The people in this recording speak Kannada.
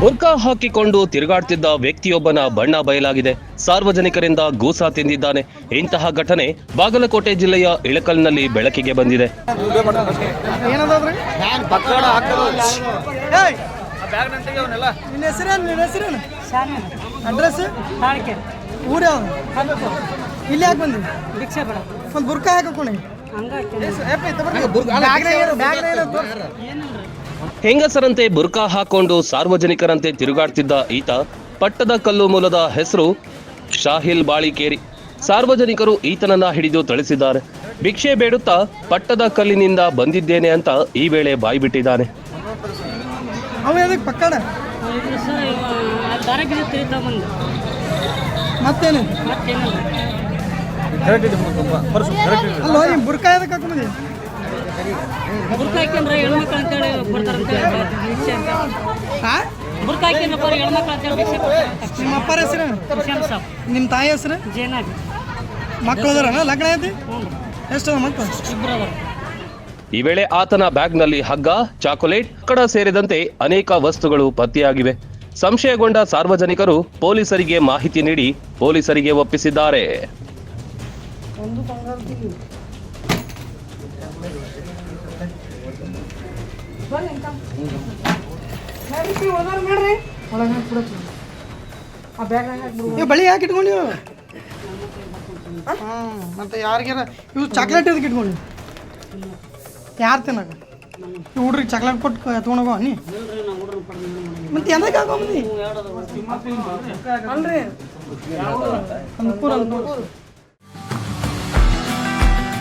ಬುರ್ಕಾ ಹಾಕಿಕೊಂಡು ತಿರುಗಾಡ್ತಿದ್ದ ವ್ಯಕ್ತಿಯೊಬ್ಬನ ಬಣ್ಣ ಬಯಲಾಗಿದೆ. ಸಾರ್ವಜನಿಕರಿಂದ ಗೂಸಾ ತಿಂದಿದ್ದಾನೆ. ಇಂತಹ ಘಟನೆ ಬಾಗಲಕೋಟೆ ಜಿಲ್ಲೆಯ ಇಳಕಲ್ನಲ್ಲಿ ಬೆಳಕಿಗೆ ಬಂದಿದೆ. ಅಡ್ರೆಸ್ ಇಲ್ಲಿ. ಯಾಕೆ ಬಂದಿ ಭಿಕ್ಷೆ ಬೇಡ ಒಂದು ಬುರ್ಕ ಹಾಕೋಣಿ ಹೆಂಗಸರಂತೆ ಬುರ್ಕಾ ಹಾಕೊಂಡು ಸಾರ್ವಜನಿಕರಂತೆ ತಿರುಗಾಡ್ತಿದ್ದ ಈತ ಪಟ್ಟದ ಕಲ್ಲು ಮೂಲದ ಹೆಸರು ಶಾಹಿಲ್ ಬಾಳಿಕೇರಿ. ಸಾರ್ವಜನಿಕರು ಈತನನ್ನ ಹಿಡಿದು ಥಳಿಸಿದ್ದಾರೆ. ಭಿಕ್ಷೆ ಬೇಡುತ್ತಾ ಪಟ್ಟದ ಕಲ್ಲಿನಿಂದ ಬಂದಿದ್ದೇನೆ ಅಂತ ಈ ವೇಳೆ ಬಾಯಿ ಬಿಟ್ಟಿದ್ದಾನೆ. ಅದಕ್ಕೆ ಪಕ್ಕಡ? ಸರ್ ಇವ ದಾರಗಿರಿ ತಿರುಗ್ತಾ ಬಂದು. ಮತ್ತೇನು? ಮತ್ತೇನಿಲ್ಲ. ಕರೆಕ್ಟ್ ಇದೆ ತುಂಬ ಪರ್ಸು ಕರೆಕ್ಟ್ ಇದೆ ಅಲ್ಲೋ ಈ ಬುರ್ಕಾ ಎದಕ್ಕೆ ಹಾಕೊಂಬಂದಿ ಬುರ್ಕ ಹಾಕ್ಯಂದ್ರೆ ಹೆಣ್ಮಕ್ಳು ಅಂತೇಳಿ ಕೊಡ್ತಾರೆ ಅಂತೇಳಿ ಭಿಕ್ಷೆ ಅಂತ. ಹಾ ಬುರ್ಕ ಹಾಕ್ಯಂದ್ರಪ್ಪ ಹೆಣ್ಮಕ್ಳು ಅಂತೇಳಿ ಭಿಕ್ಷೆ ಕೊಡ್ತಾರೆ. ನಿಮ್ಮ ಅಪ್ಪರ ಹೆಸರು? ಹುಷಾನ್ ಸಾಬ್. ನಿಮ್ಮ ತಾಯಿ ಹೆಸರು? ಜೇನಾಗಿ ಮಕ್ಕಳು ಅದಾರ ಲಗ್ನ ಐತಿ ಎಷ್ಟು ಮಕ್ಕಳು ಇಬ್ಬರು ಅದಾರ. ಈ ವೇಳೆ ಆತನ ಬ್ಯಾಗ್ನಲ್ಲಿ ಹಗ್ಗ ಚಾಕೊಲೇಟ್ ಕಡ ಸೇರಿದಂತೆ ಅನೇಕ ವಸ್ತುಗಳು ಪತ್ತೆಯಾಗಿವೆ. ಸಂಶಯಗೊಂಡ ಸಾರ್ವಜನಿಕರು ಪೊಲೀಸರಿಗೆ ಮಾಹಿತಿ ನೀಡಿ ಪೊಲೀಸರಿಗೆ ಒಪ್ಪಿಸಿದ್ದಾರೆ. ಇವ್ ಬಳಿ ಯಾಕೆ ಇಟ್ಕೊಂಡು ಹಾಂ, ಮತ್ತೆ ಯಾರಿಗಾರ ಇವು ಚಾಕ್ಲೇಟ್ ಇದಕ್ಕೆ ಇಟ್ಕೊಂಡು? ಯಾರು ತಿನ್ನಕ ಇವು ಹುಡ್ರಿಗೆ ಚಾಕ್ಲೇಟ್ ಕೊಟ್ಟು ತೊಗೊಂಡೋಗೋ ನೀ? ಮತ್ತೆ ಎದಕ್ಕೆ ಹಾಕೊಂಬಂದಿ ಅಲ್ರಿ. ಅನುಕೂಲ ಅನುಕೂಲ.